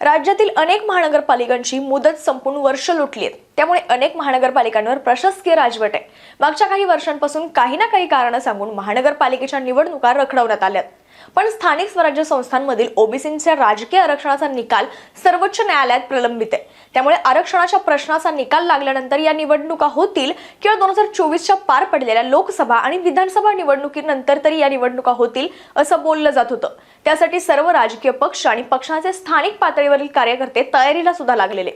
राज्यातील अनेक महानगरपालिकांची मुदत संपून वर्ष लुटली आहेत त्यामुळे अनेक महानगरपालिकांवर प्रशासकीय राजवट आहे. मागच्या काही वर्षांपासून काही ना काही कारणं सांगून महानगरपालिकेच्या निवडणुका रखडवण्यात आल्यात. पण स्थानिक स्वराज्य संस्थांमधील ओबीसींच्या राजकीय आरक्षणाचा निकाल सर्वोच्च न्यायालयात प्रलंबित आहे. त्यामुळे आरक्षणाच्या प्रश्नाचा निकाल लागल्यानंतर या निवडणुका होतील किंवा दोन हजार चोवीसच्या पार पडलेल्या लोकसभा आणि विधानसभा निवडणुकीनंतर तरी या निवडणुका होतील असं बोललं जात होतं. त्यासाठी सर्व राजकीय पक्ष आणि पक्षाचे स्थानिक पातळीवरील कार्यकर्ते तयारीला सुद्धा लागलेले.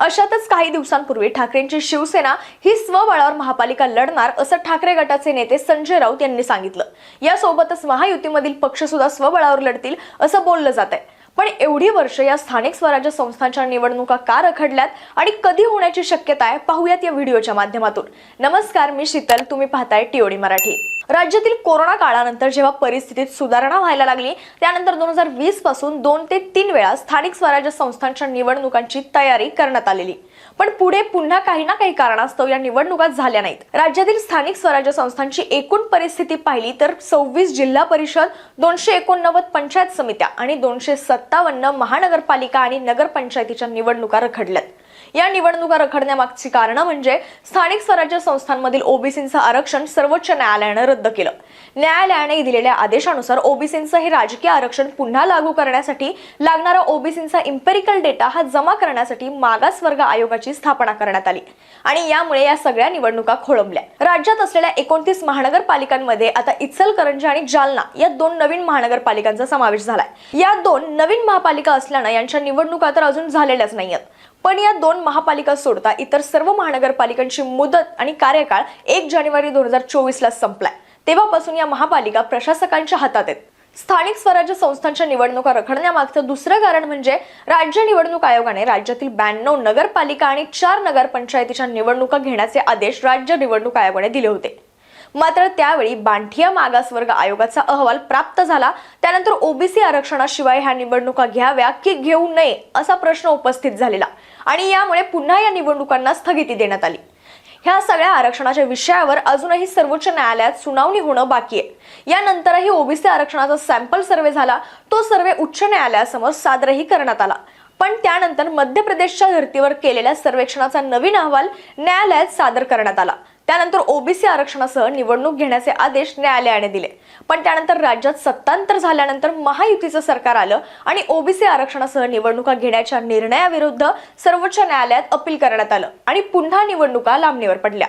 अशातच काही दिवसांपूर्वी ठाकरेंची शिवसेना ही स्वबळावर महापालिका लढणार असं ठाकरे गटाचे नेते संजय राऊत यांनी सांगितलं. यासोबतच महायुतीमधील पक्ष सुद्धा स्वबळावर लढतील असं बोललं जात आहे पण एवढी वर्ष या स्थानिक स्वराज्य संस्थांच्या निवडणुका का रखडल्यात आणि कधी होण्याची शक्यता आहे पाहूयात या व्हिडिओच्या माध्यमातून. नमस्कार मी शीतल. तुम्ही पाहताय टीओडी मराठी. राज्यातील कोरोना काळानंतर जेव्हा परिस्थितीत सुधारणा व्हायला लागली त्यानंतर दोन हजार वीसपासून दोन ते तीन वेळा स्थानिक स्वराज्य संस्थांच्या निवडणुकांची तयारी करण्यात आलेली. पण पुढे पुन्हा काही ना काही कारणास्तव या निवडणुका झाल्या नाहीत. राज्यातील स्थानिक स्वराज्य संस्थांची एकूण परिस्थिती पाहिली तर सव्वीस जिल्हा परिषद दोनशे एकोणनव्वद पंचायत समित्या आणि दोनशे सत्तावन्न महानगरपालिका आणि नगरपंचायतीच्या निवडणुका रखडल्यात. या निवडणुका रखडण्यामागची कारणं म्हणजे स्थानिक स्वराज्य संस्थांमधील ओबीसींचं आरक्षण सर्वोच्च न्यायालयानं रद्द केलं. न्यायालयाने दिलेल्या आदेशानुसार ओबीसींचं हे राजकीय आरक्षण पुन्हा लागू करण्यासाठी लागणारा ओबीसींचा इम्पेरिकल डेटा हा जमा करण्यासाठी मागासवर्ग आयोगाची स्थापना करण्यात आली. आणि यामुळे या सगळ्या निवडणुका खोळंबल्या. राज्यात असलेल्या एकोणतीस महानगरपालिकांमध्ये आता इचलकरंजी आणि जालना या दोन नवीन महानगरपालिकांचा समावेश झालाय. या दोन नवीन महापालिका असल्यानं यांच्या निवडणुका तर अजून झालेल्याच नाहीयेत. पण या दोन महापालिका सोडता इतर सर्व महानगरपालिकांची मुदत आणि कार्यकाळ एक जानेवारी दोन हजार चोवीस ला संपलाय. तेव्हापासून या महापालिका प्रशासकांच्या हातात आहेत. स्थानिक स्वराज्य संस्थांच्या निवडणुका रखडण्यामागचं दुसरं कारण म्हणजे राज्य निवडणूक आयोगाने राज्यातील ब्याण्णव नगरपालिका आणि चार नगरपंचायतीच्या निवडणुका घेण्याचे आदेश राज्य निवडणूक आयोगाने दिले होते. मात्र त्यावेळी बांठिया मागासवर्ग आयोगाचा अहवाल प्राप्त झाला. त्यानंतर ओबीसी आरक्षणाशिवाय ह्या निवडणुका घ्याव्या की घेऊ नये असा प्रश्न उपस्थित झालेला आणि यामुळे पुन्हा या निवडणुकांना स्थगिती देण्यात आली. ह्या सगळ्या आरक्षणाच्या विषयावर अजूनही सर्वोच्च न्यायालयात सुनावणी होणं बाकी आहे. यानंतरही ओबीसी आरक्षणाचा सॅम्पल सर्वे झाला. तो सर्वे उच्च न्यायालयासमोर सादरही करण्यात आला. पण त्यानंतर मध्य प्रदेशच्या धर्तीवर केलेल्या सर्वेक्षणाचा नवीन अहवाल न्यायालयात सादर करण्यात आला. त्यानंतर ओबीसी आरक्षणासह निवडणूक घेण्याचे आदेश न्यायालयाने दिले. पण त्यानंतर राज्यात सत्तांतर झाल्यानंतर महायुतीचं सरकार आलं आणि ओबीसी आरक्षणासह निवडणुका घेण्याच्या निर्णयाविरुद्ध सर्वोच्च न्यायालयात अपील करण्यात आलं आणि पुन्हा निवडणुका लांबणीवर पडल्या.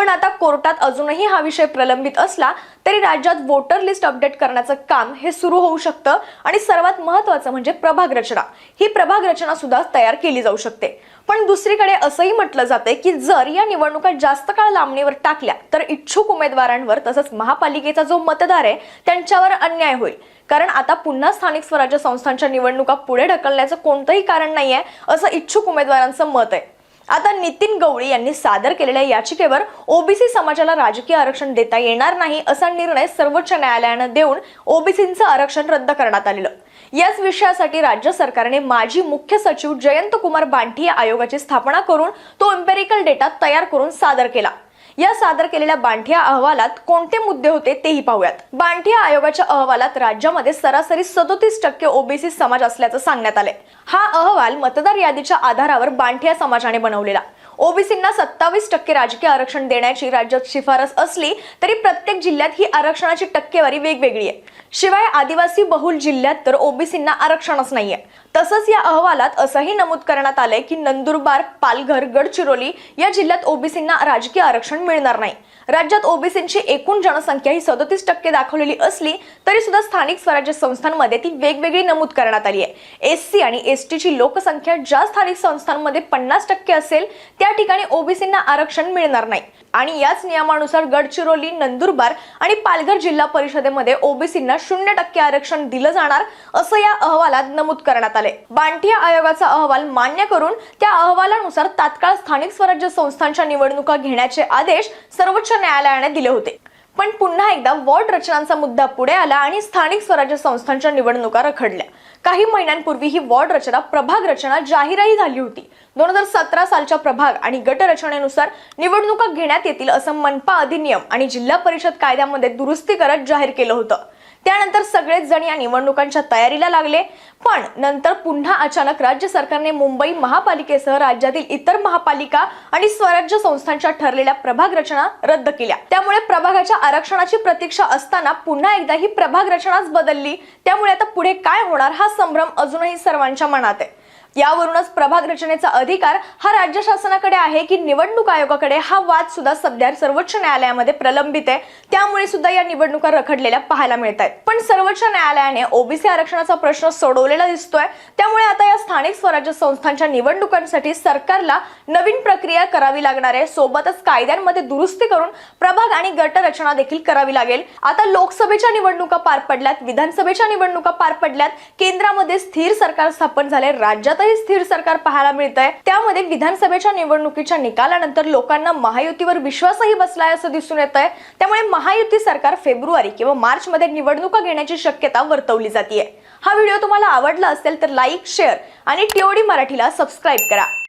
पण आता कोर्टात अजूनही हा विषय प्रलंबित असला तरी राज्यात वोटर लिस्ट अपडेट करण्याचं काम हे सुरू होऊ शकतं आणि सर्वात महत्वाचं म्हणजे प्रभाग रचना. ही प्रभाग रचना सुद्धा तयार केली जाऊ शकते. पण दुसरीकडे असंही म्हटलं जाते की जर या निवडणुका जास्त काळ लांबणीवर टाकल्या तर इच्छुक उमेदवारांवर तसंच महापालिकेचा जो मतदार आहे त्यांच्यावर अन्याय होईल. कारण आता पुन्हा स्थानिक स्वराज्य संस्थांच्या निवडणुका पुढे ढकलण्याचं कोणतंही कारण नाहीये असं इच्छुक उमेदवारांचं मत आहे. आता नितीन गवळी यांनी सादर केलेल्या याचिकेवर ओबीसी समाजाला राजकीय आरक्षण देता येणार नाही असा निर्णय सर्वोच्च न्यायालयानं देऊन ओबीसींचं आरक्षण रद्द करण्यात आलेलं. याच विषयासाठी राज्य सरकारने माजी मुख्य सचिव जयंत कुमार बांठी आयोगाची स्थापना करून तो एम्पेरिकल डेटा तयार करून सादर केला. या सादर केलेल्या बांठिया अहवालात कोणते मुद्दे होते तेही पाहूयात. बांठिया आयोगाच्या अहवालात राज्यामध्ये सरासरी सदोतीस टक्के ओबीसी समाज असल्याचं सांगण्यात आलंय. हा अहवाल मतदार यादीच्या आधारावर बांठिया समाजाने बनवलेला. ओबीसींना सत्तावीस टक्के राजकीय आरक्षण देण्याची राज्यात शिफारस असली तरी प्रत्येक जिल्ह्यात ही आरक्षणाची टक्केवारी वेगवेगळी आहे. शिवाय आदिवासी बहुल जिल्ह्यात तर ओबीसींना आरक्षणच नाहीये. तसंच या अहवालात असंही नमूद करण्यात आलंय की नंदुरबार पालघर गडचिरोली या जिल्ह्यात ओबीसींना राजकीय आरक्षण मिळणार नाही. राज्यात ओबीसींची एकूण जनसंख्या ही सदतीस टक्के दाखवलेली असली तरी सुद्धा स्थानिक स्वराज्य संस्थांमध्ये ती वेगवेगळी नमूद करण्यात आली आहे एस सी आणि एस टीची लोकसंख्या ज्या स्थानिक संस्थांमध्ये पन्नास टक्के असेल त्या ठिकाणी ओबीसींना आरक्षण मिळणार नाही. आणि याच नियमानुसार गडचिरोली नंदुरबार आणि पालघर जिल्हा परिषदेमध्ये ओबीसींना शून्य टक्के आरक्षण दिलं जाणार असं या अहवालात नमूद करण्यात आले. बांटिया आयोगाचा अहवाल मान्य करून त्या अहवालानुसार तात्काळ स्थानिक स्वराज्य संस्थांच्या निवडणुका घेण्याचे आदेश सर्वोच्च न्यायालयाने दिले होते. पण पुन्हा एकदा वॉर्ड रचनांचा मुद्दा पुढे आला आणि स्थानिक स्वराज्य संस्थांच्या निवडणुका रखडल्या. काही महिन्यांपूर्वी ही वॉर्ड रचना प्रभाग रचना जाहीरही झाली होती. दोन हजार सतरा सालच्या प्रभाग आणि गट रचनेनुसार निवडणुका घेण्यात येतील असं मनपा अधिनियम आणि जिल्हा परिषद कायद्यामध्ये दुरुस्ती करत जाहीर केलं होतं. त्यानंतर सगळेच जण या निवडणुकांच्या तयारीला लागले. पण नंतर पुन्हा अचानक राज्य सरकारने मुंबई महापालिकेसह राज्यातील इतर महापालिका आणि स्वराज्य संस्थांच्या ठरलेल्या प्रभाग रचना रद्द केल्या. त्यामुळे प्रभागाच्या आरक्षणाची प्रतीक्षा असताना पुन्हा एकदा ही प्रभाग रचनाच बदलली. त्यामुळे आता पुढे काय होणार हा संभ्रम अजूनही सर्वांच्या मनात आहे. यावरूनच प्रभाग रचनेचा अधिकार हा राज्य शासनाकडे आहे की निवडणूक आयोगाकडे हा वाद सुद्धा सध्या सर्वोच्च न्यायालयामध्ये प्रलंबित आहे. त्यामुळे सुद्धा या निवडणुका रखडलेल्या पाहायला मिळत आहेत. पण सर्वोच्च न्यायालयाने ओबीसी आरक्षणाचा प्रश्न सोडवलेला दिसतोय. त्यामुळे आता या स्थानिक स्वराज्य संस्थांच्या निवडणुकांसाठी सरकारला नवीन प्रक्रिया करावी लागणार आहे. सोबतच कायद्यांमध्ये दुरुस्ती करून प्रभाग आणि गट रचना देखील करावी लागेल. आता लोकसभेच्या निवडणुका पार पडल्यात विधानसभेच्या निवडणुका पार पडल्यात. केंद्रामध्ये स्थिर सरकार स्थापन झाले राज्यात राज्यातही स्थिर सरकार पाहायला मिळत आहे त्यामध्ये विधानसभेच्या निवडणुकीच्या निकालानंतर लोकांना महायुतीवर विश्वासही बसलाय असं दिसून येत आहे त्यामुळे महायुती सरकार फेब्रुवारी किंवा मार्च मध्ये निवडणुका घेण्याची शक्यता वर्तवली जाते हा व्हिडिओ तुम्हाला आवडला असेल तर लाईक शेअर आणि टीओडी मराठीला सबस्क्राईब करा.